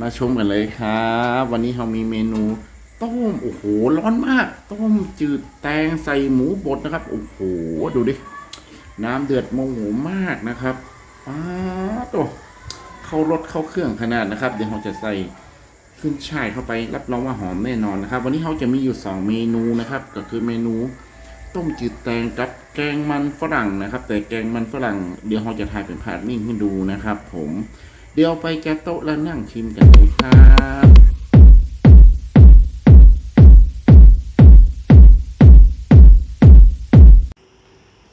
มาชมกันเลยครับ วันนี้เรามีเมนู ต้มโอ้โหร้อนมาก ต้มจืดแตงใส่หมูบดนะครับโอ้โหดูดิน้ำเดือดโมโหมากนะครับอ้าตัวเข้ารสเข้าเครื่องขนาดนะครับ เดี๋ยวเราจะใส่ขึ้นช่ายเข้าไปรับรองว่าหอมแน่นอนนะครับ วันนี้เราจะมีอยู่สองเมนูนะครับ ก็คือเมนู ต้มจืดแตงกับแกงมันฝรั่งนะครับ แต่แกงมันฝรั่ง เดี๋ยวเราจะถ่ายเป็นภาพนิ่งให้ดูนะครับ ผม เดี๋ยวไปแกะโต๊ะแล้วนั่งชิมกันเลยครับ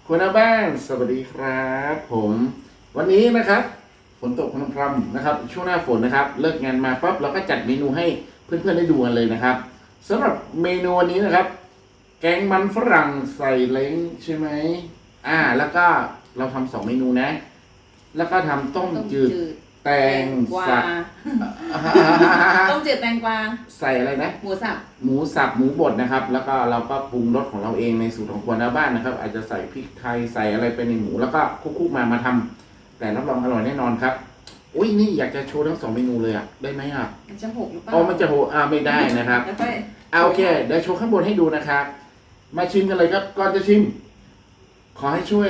คุณอาบ้านสวัสดีครับ ผม วันนี้นะครับฝนตกพรำๆนะครับ ช่วงหน้าฝนนะครับ เลิกงานมาปั๊บเราก็จัดเมนูให้เพื่อนๆได้ดูกันเลยนะครับสำหรับเมนูวันนี้นะครับ แกงมันฝรั่งใส่เล้งใช่ไหมอ่า แล้วก็เราทำสองเมนูนะ แล้วก็ทำต้มต้มจืด แตงกวาสับต้มจืดแตงกวาใส่อะไรนะ หมูสับหมูสับหมูบดนะครับ แล้วก็เราก็ปรุงรสของเราเองในสูตรของครัวหน้าบ้านนะครับ อาจจะใส่พริกไทยใส่อะไรไปในหมูแล้วก็คลุกๆมามาทำแต่รับรองอร่อยแน่นอนครับอุ้ยนี่อยากจะโชว์ทั้งสองเมนูเลยอะได้ไหมอะมันจะหกหรือเปล่าอ๋อมันจะโหอ่าไม่ได้นะครับแล้วก็เอาโอเคเดี๋ยวโชว์ข้างบนให้ดูนะครับ มาชิมกันเลยครับก่อนจะชิม ขอให้ช่วย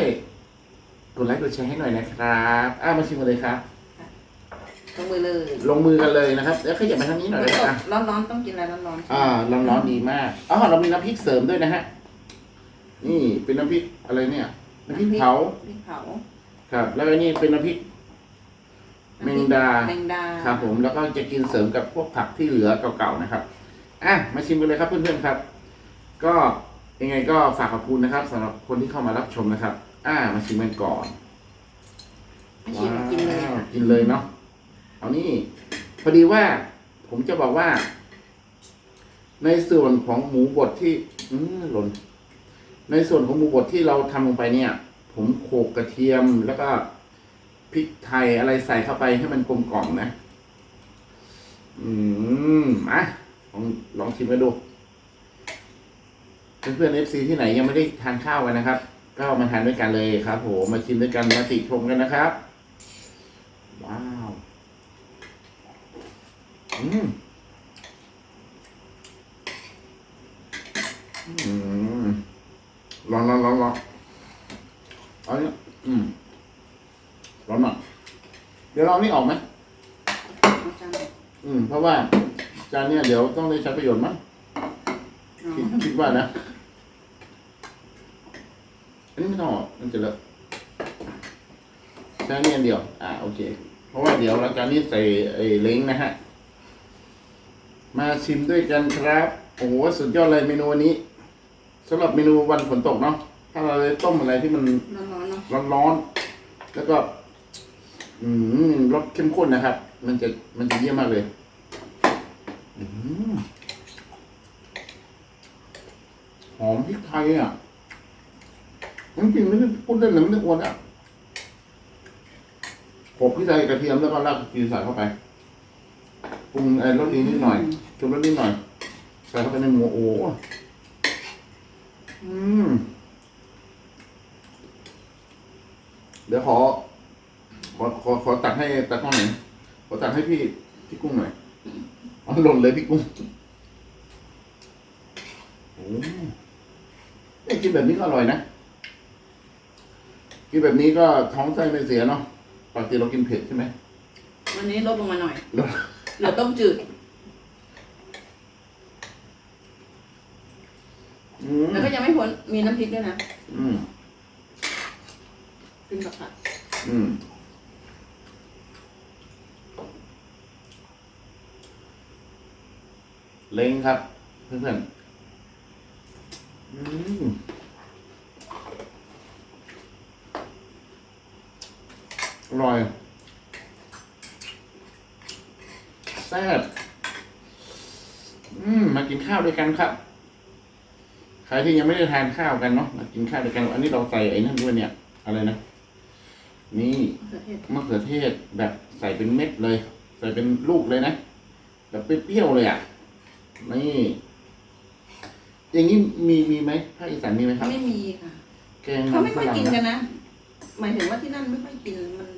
กดไลค์กดแชร์ให้หน่อยนะครับอ่ามาชิมกันเลยครับ ลงมือเลยลงมือกันเลยนะครับ แล้วขยับมาทางนี้หน่อยนะครับร้อนๆต้องกินอะไรร้อนๆอ่าร้อนร้อนๆดีมากอ๋อเรามีน้ำพริกเสริมด้วยนะฮะ นี่เป็นน้ำพริกอะไรเนี่ย น้ำพริกเผา พริกเผาครับ แล้วก็นี่เป็นน้ำพริก แมงดา แมงดาครับผม แล้วก็จะกินเสริมกับพวกผักที่เหลือเก่าๆนะครับ อะ มาชิมกันเลยครับเพื่อนๆครับ ก็ยังไงก็ฝากขอบคุณนะครับสำหรับคนที่เข้ามารับชมนะครับ อ่ามาชิมกันก่อนไม่ชิมกินเลยว้าวค่ะกินเลยเนาะ เอานี่พอดีว่าผมจะบอกว่า ในส่วนของหมูบดที่ อืหล่น ในส่วนของหมูบดที่เราทำลงไปเนี่ย ผมโขลกกระเทียมแล้วก็พริกไทยอะไรใส่เข้าไปให้มันกลมกล่อมนะ อืมอะลองลองชิมกันดูเพื่อนๆเอฟซีที่ไหนยังไม่ได้ทานข้าวกันนะครับ ก็มาทานด้วยกันเลยครับ ผมมาชิมด้วยกันมาติชมกันนะครับ ว้าว อืมอืมร้อนร้อนร้อนร้อนเอาเนี่ยอืมร้อนหน่อยเดี๋ยวเราเอานี่ออกไหมเอาจานอืม เพราะว่าจานเนี่ยเดี๋ยวต้องได้ใช้ประโยชน์มั้งอ๋อคิดคิดว่านะ อันนี้ไม่ต้องออกมันจะเลอะใช้นี่อันเดียว อ่าโอเค เพราะว่าเดี๋ยวเราจะนี่ใส่ไอ้เล้งนะฮะ มาชิมด้วยกันครับ โอ้โหสุดยอดเลยเมนูวันนี้สำหรับเมนูวันฝนตกเนาะถ้าเราเลยต้มอะไรที่มันร้อนๆเนาะร้อนๆแล้วก็ อืมรสเข้มข้นนะครับ มันจะมันจะเยี่ยมมากเลย อืมหอมพริกไทยอะจริงๆไม่ได้พูดเล่นเลยไม่ได้อวดอะโขลกพริกไทยกระเทียมแล้วก็รากกีใส่เข้าไปป รุงไอ้รสดีนิดหน่อยชุบรสนิดหน่อย ใส่เข้าไปในหมูโอ้อืม เดี๋ยวขอ ขอขอขอตัดให้ตัดข้างหน่อยขอตัดให้พี่พี่กุ้งหน่อยเอาหล่นเลยพี่กุ้งโอ้เอ้ยกินแบบนี้ก็อร่อยนะกินแบบนี้ก็ท้องไส้ไม่เสียเนาะปกติเรากินเผ็ดใช่ไหมวันนี้ลดลงมาหน่อยลด เหลือต้มจืด อืมแล้วก็ยังไม่พ้นมีน้ำพริกด้วยนะอืมกินกับผักอืมเล้งครับ เพื่อนๆอืมอร่อย แซ่บอืมมากินข้าวด้วยกันครับ ใครที่ยังไม่ได้ทานข้าวกันเนาะมากินข้าวด้วยกัน อันนี้เราใส่ไอ้นั่นด้วยเนี่ย อะไรนะ นี่มะเขือเทศมะเขือเทศแบบใส่เป็นเม็ดเลย ใส่เป็นลูกเลยนะ แบบเปรี้ยวๆเลยอะ นี่ อย่างนี้มีมีไหมภาคอีสานมีไหมครับไม่มีค่ะแกงเขาไม่ค่อยฝรั่งกินกันนะนะ หมายถึงว่าที่นั่นไม่ค่อยกินมัน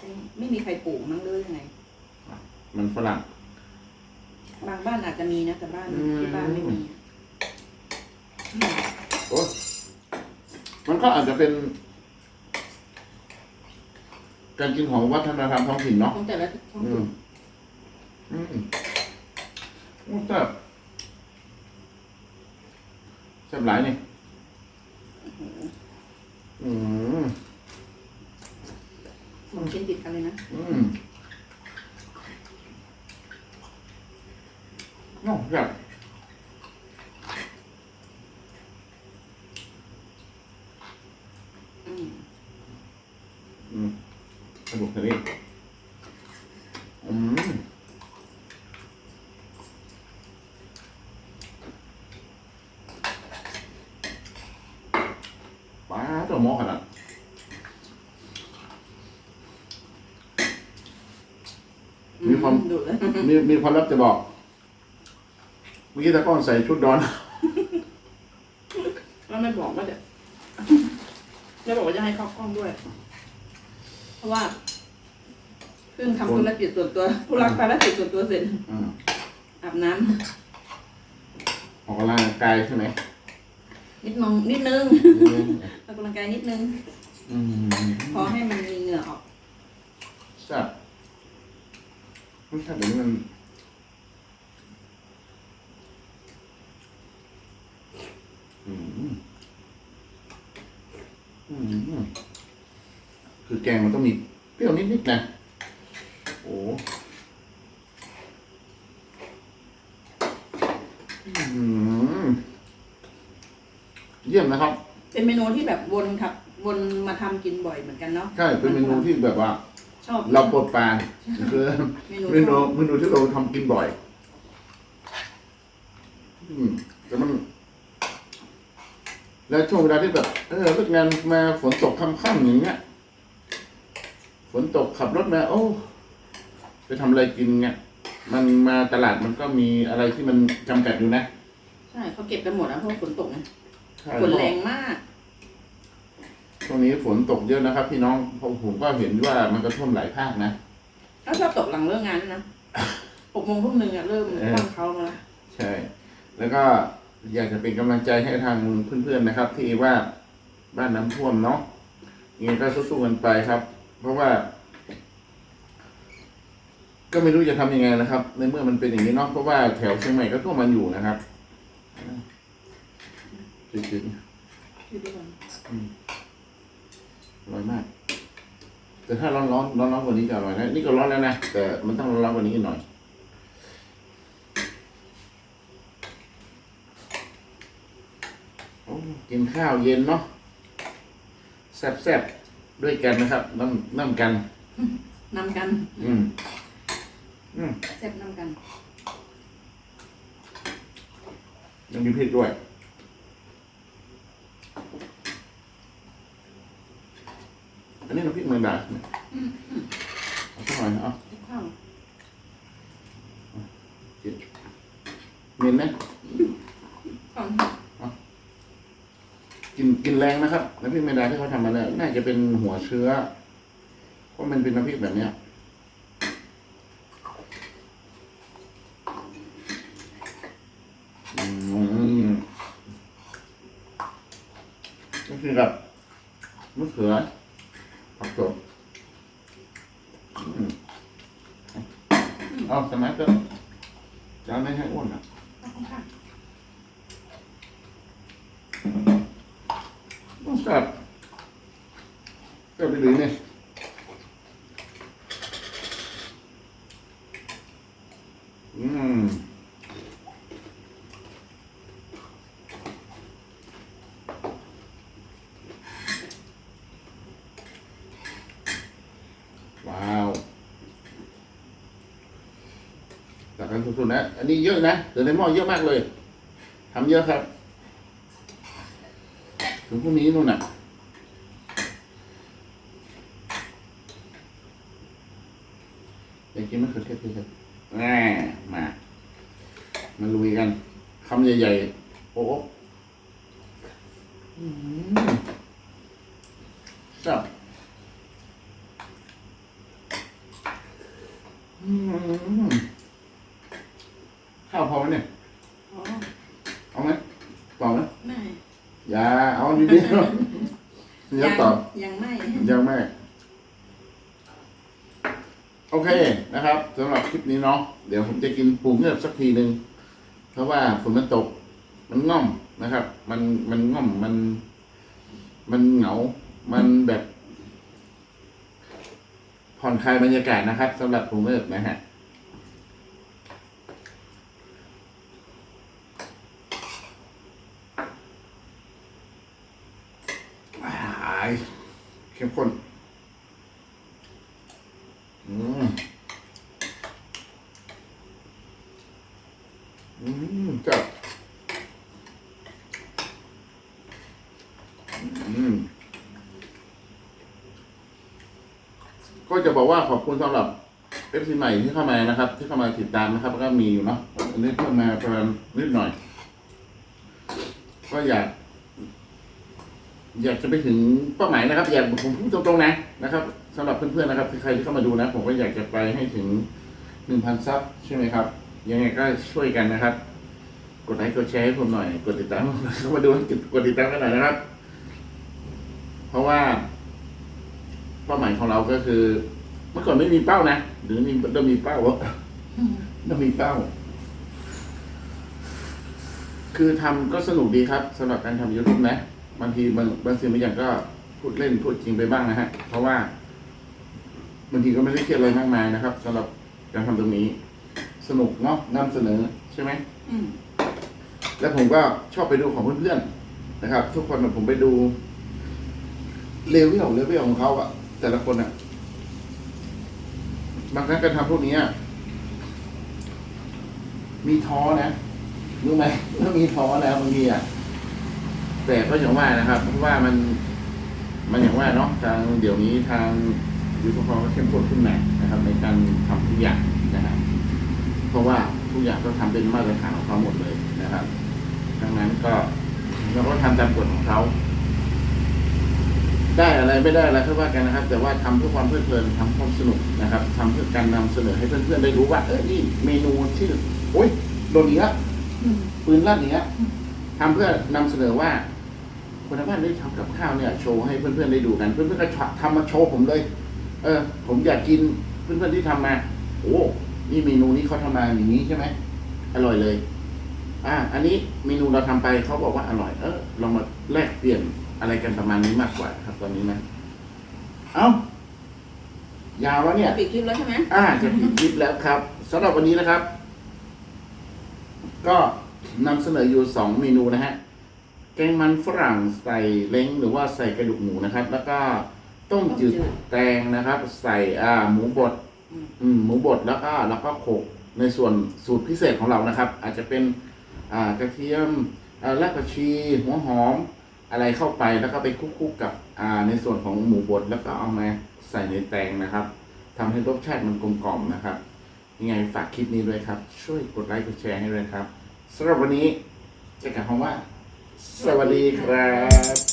คงไม่มีใครปลูกมั้งเลยยังไง มันฝรั่ง บางบ้านอาจจะมีนะแต่บ้านอืม ที่บ้านไม่มีอืมโอ้มันก็อาจจะเป็น การกินของวัฒนธรรมท้องถิ่นเนาะ ของแต่ละท้องอืถิ่ม นอืมโอ้แซ่บแซ่บหลายนี่ อืม สองชิ้นติดกันเลยนะ อืม โอ้แซ่บอืมอืมสนุกทะเลอืมป้าตัวหม้อขนาดมีความดูเลยมีมีความลับจะบอกเมื่อกี้ตะก้อนใส่ชุดดอน แล้วไม่บอกว่าเดี๋ยวไม่บอกว่าจะให้เข้ากล้องด้วย เพราะว่าเพิ่งทำธุรกิจส่วนตัวธุรภารกิจส่วนตัวเสร็จอืมอาบน้ำออกกำลังกายใช่ไหมนิดนึงนิดนึงออกกำลังกายนิดนึงอืมพอให้มันมีเหงื่อออก แซ่บรสชาติแบบนี้มันอืมอืม คือแกงมันต้องมีเปรี้ยวนิดๆนะ โอ้อืมเยี่ยมนะครับ เป็นเมนูที่แบบวนครับ วนมาทำกินบ่อยเหมือนกันเนาะ ใช่ เป็นเมนูที่แบบว่า ชอบ เราโปรดปรานคือเมนูเมนูชอบเมนูที่เราทำกินบ่อย อืมแต่มัน แล้วช่วงเวลาที่แบบเออเลิกงานมาฝนตกค่ำๆอย่างเงี้ยฝนตกขับรถมาโอ้ไปทำอะไรกินเงี้ยมันมาตลาดมันก็มีอะไรที่มันจำกัดอยู่นะใช่เขาเก็บกันหมดนะเพราะว่าฝนตกไงใช่ฝนแรงมากช่วงนี้ฝนตกเยอะนะครับ พี่น้องผมผมก็เห็นว่ามันก็ท่วมหลายภาคนะแล้วชอบตกหลังเลิกงานด้วยนะหกโมงทุ่มหนึ่งอะเริ่มเออตั้งเขามาแล้วใช่ แล้วก็ อยากจะเป็นกำลังใจให้ทางเพื่อนๆนะครับ ที่ว่าบ้านน้ำท่วมเนาะยังไงก็สู้ๆกันไปครับ เพราะว่า ก็ไม่รู้จะทำยังไงนะครับ ในเมื่อมันเป็นอย่างนี้เนาะเพราะว่าแถวเชียงใหม่ก็ท่วมมันอยู่นะครับจริงอยู่ด้วยกันๆอร่อยมาก แต่ถ้าร้อนร้อนร้อนๆกว่านี้จะอร่อยนะนี่ก็ร้อนแล้วนะแต่มันต้องร้อนๆกว่านี้หน่อย โอ้ กินข้าวเย็นเนาะแซ่บๆด้วยกันนะครับน้ำน้ำกัน นำกันอืมอืมแซ่บนำกันยังมีพริกด้วยอันนี้น้ำพริกเมืองดาใช่ไหมเอาสักหน่อยเอา ข้าว จิเน้นไหม ข้าว กินกินแรงนะค พริกเมืองดาที่เขาทำมาเนี่ยน่าจะเป็นหัวเชื้อเพราะมันเป็นน้ำพริกแบบเนี้ยอืมนี่คือกับมะเขือผักสดอืมเอาสมัยก็จะไม่ให้อ้วนอะ ข้าว ต้องจับ จับไปเนี่ยอืมว้าวตักกันสุดๆนะ อันนี้เยอะนะเดี๋ยวในหม้อเยอะมากเลย ทำเยอะครับ ถึงพรุ่งนี้นู่นน่ะ อยา กกินมะเขือเทศเลยแม่มามาลุยกันคำใหญ่ๆ โอ้โหอืมแซ่บอือืมข้าวพอไหมเนี่ยอ๋อเอาไหมตอบไหมไม่อย่าเอาดีๆเดี๋ยวตอบยังไม่ยังไม่โอเคนะครับสำหรับคลิปนี้เนาะเดี๋ยวผมจะกินปูเงือกสักทีหนึ่งเพราะว่าฝนมันตก มันง่อมนะครับ มันมันง่อมมัน มันเหงา มันแบบ ผ่อนคลายบรรยากาศนะครับสำหรับปูเงือกนะฮะอ้ายเข้มข้น อืม อืมจับอืม ก็จะบอกว่าขอบคุณสำหรับเอฟซีใหม่ที่เข้ามานะครับ ที่เข้ามาติดตามนะครับก็มีอยู่เนาะอันนี้เพิ่มมาประมาณนิดหน่อย ก็อยาก อยากจะไปถึงเป้าหมายนะครับ อยากผมพูดตรงๆนะนะครับสำหรับเพื่อนๆนะครับใครที่เข้ามาดูนะ ผมก็อยากจะไปให้ถึงหนึ่งพันซับใช่ไหมครับ ยังไงก็ช่วยกันนะครับ กดไลค์กดแชร์ให้ผมหน่อย กดติดตามเข้ามาดูกดติดตามกันหน่อยนะครับ เพราะว่า เป้าหมายของเราก็คือ เมื่อก่อนไม่มีเป้านะหรือมีเริ่มมีเป้าวะเริ่มมีเป้า คือทำก็สนุกดีครับสำหรับการทำยูทูบนะบางทีบางบางสิ่งบางอย่างก็พูดเล่นพูดจริงไปบ้างนะฮะ เพราะว่าบางทีก็ไม่ได้เครียดอะไรมากมายนะครับสำหรับการทำตรงนี้ สนุกเนาะนำเสนอใช่ไหมอืมแล้วผมก็ชอบไปดูของเพื่อนๆนะครับ ทุกคนน่ะผมไปดูเลเวลเลเวลของเขาอะ แต่ละคนอะ บางครั้งการทำพวกนี้มีท้อนะรู้ไหมว่ามีท้อนะบางทีอะแต่ก็อย่างว่านะครับเพราะว่ามัน มันอย่างว่าเนาะทางเดี๋ยวนี้ทางยูทูบเขาก็เข้มข้นขึ้นมานะครับ ในการทำทุกอย่างนะครับเพราะว่าทุกอย่างต้องทำเป็นมาตรฐานของเขาหมดเลยนะครับดังนั้นก็เราก็ทำตามกฎของเขา ได้อะไรไม่ได้อะไรก็ว่ากันนะครับ แต่ว่าทำเพื่อความเพลิดเพลินทำความสนุกนะครับทำเพื่อการนำเสนอให้เพื่อนๆได้รู้ว่า เออนี่เมนูที่โอ๊ยโดนอีกแล้วอืมปืนลั่นอย่างเงี้ยทำเพื่อนำเสนอว่า คนในบ้านได้ทำกับข้าวเนี่ย โชว์ให้เพื่อนๆได้ดูกันเพื่อนๆก็ทำมาโชว์ผมเลย เออ ผมอยากกินเพื่อนๆที่ทำมา โอ้นี่เมนูนี้เขาทำมาอย่างนี้ใช่ไหมอร่อยเลย อ่า อันนี้เมนูเราทำไปเขาบอกว่าอร่อย เออลองมาแลกเปลี่ยน อะไรกันประมาณนี้มากกว่าครับตอนนี้นะ เอ้ายาวแล้วเนี่ย ปิดคลิปแล้วใช่ไหมอ่าจะปิดคลิปแล้วครับสำหรับวันนี้นะครับ ก็นำเสนออยู่สองเมนูนะฮะ แกงมันฝรั่งใส่เล้งหรือว่าใส่กระดูกหมูนะครับ แล้วก็ต้มจืดแตงนะครับ ใส่อ่าหมูบด อืมอืมหมูบดแล้วก็แล้วก็โขลกในส่วนสูตรพิเศษของเรานะครับ อาจจะเป็น อ่ากระเทียมอ่ารากผักชีหัวหอม อะไรเข้าไปแล้วก็ไปคลุกๆกับในส่วนของหมูบดแล้วก็เอามาใส่ในแตงนะครับทำให้รสชาติมันกลมกล่อมนะครับยังไงฝากคลิปนี้ด้วยครับ ช่วยกดไลค์กดแชร์ให้ด้วยครับสำหรับวันนี้เจะกันคำว่า สวัสดีครับ